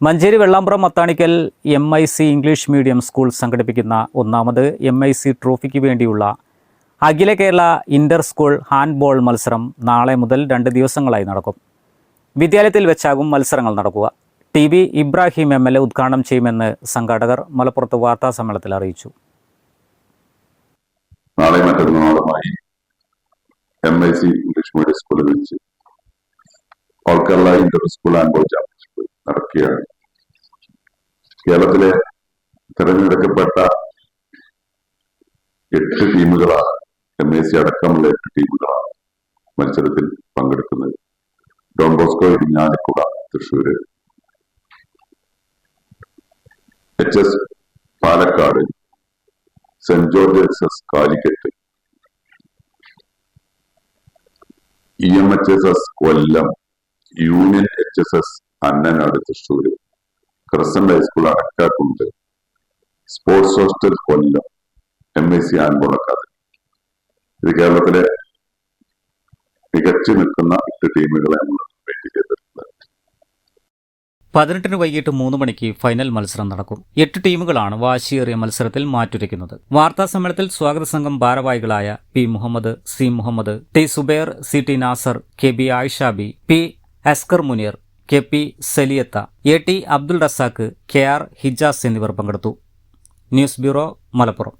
Manjeri Vellambram Mathanikkal M I C English medium school സംഘടിപ്പിക്കുന്ന ഒന്നാമത് M I C ട്രോഫിക്ക് വേണ്ടിയുള്ള അഖില കേരള ഇന്റർ സ്കൂൾ ഹാൻഡ്ബോൾ മത്സരം നാളെ മുതൽ രണ്ട് ദിവസങ്ങളായി നടക്കും. വിദ്യാലയത്തിൽ വെച്ചാകും മത്സരങ്ങൾ നടക്കുക. T V Ibrahim M L A ഉദ്ഘാടനം ചെയ്യുമെന്ന് സംഘാടകർ മലപ്പുറത്ത് വാർത്താ സമ്മേളനത്തിൽ അറിയിച്ചു. നാളെ മറ്റന്നാളുമായി M I C English medium സ്കൂളിൽ വെച്ച് all Kerala inter school handball championship നടക്കുകയാണ്. കേരളത്തിലെ തെരഞ്ഞെടുക്കപ്പെട്ട എട്ട് ടീമുകളാണ് എം ഐ സി അടക്കമുള്ള എട്ട് ടീമുകളാണ് മത്സരത്തിൽ പങ്കെടുക്കുന്നത്. Don Bosco Irinjalakuda H S Palakkad saint George H S Calicut. E M H S S Kollam union H S S Annanad Thrissur. Christian high school Adakkakundu. Sports hostel Kollam. M I C handball ഇത് കേരളത്തിലെ മികച്ചു നിൽക്കുന്ന എട്ട് ടീമുകളെ നമ്മൾ wait ചെയ്തിട്ടുണ്ട് പതിനെട്ടിന് വൈകിട്ട് മൂന്ന് മണിക്ക് ഫൈനൽ മത്സരം നടക്കും. എട്ട് ടീമുകളാണ് വാശിയേറിയ മത്സരത്തിൽ മാറ്റുരയ്ക്കുന്നത്. വാർത്താ സമ്മേളനത്തിൽ സ്വാഗത സംഘം ഭാരവാഹികളായ P Muhammad C Muhammad T Zubair C T Nasar K B Ayishabi P Askar Muneer K P Saliyath A T Abdul Razak K R Hijas എന്നിവർ പങ്കെടുത്തു. News bureau Malappuram.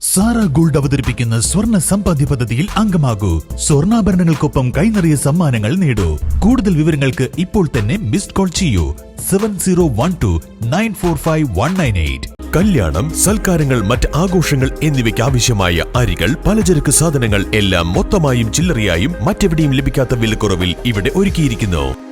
Zara gold അവതരിപ്പിക്കുന്ന സ്വർണ സമ്പാദ്യ പദ്ധതിയിൽ അംഗമാകൂ. സ്വർണാഭരണങ്ങൾക്കൊപ്പം കൈനിറിയ സമ്മാനങ്ങൾ നേടൂ. കൂടുതൽ വിവരങ്ങൾക്ക് ഇപ്പോൾ തന്നെ മിസ്ഡ് കോൾ ചെയ്യൂ. Seven zero one two nine four five one nine eight. കല്യാണം സൽക്കാരങ്ങൾ മറ്റ് ആഘോഷങ്ങൾ എന്നിവയ്ക്ക് ആവശ്യമായ അരികൾ പലചരക്ക് സാധനങ്ങൾ എല്ലാം മൊത്തമായും ചില്ലറയായും മറ്റെവിടെയും ലഭിക്കാത്ത വിലക്കുറവിൽ ഇവിടെ ഒരുക്കിയിരിക്കുന്നു.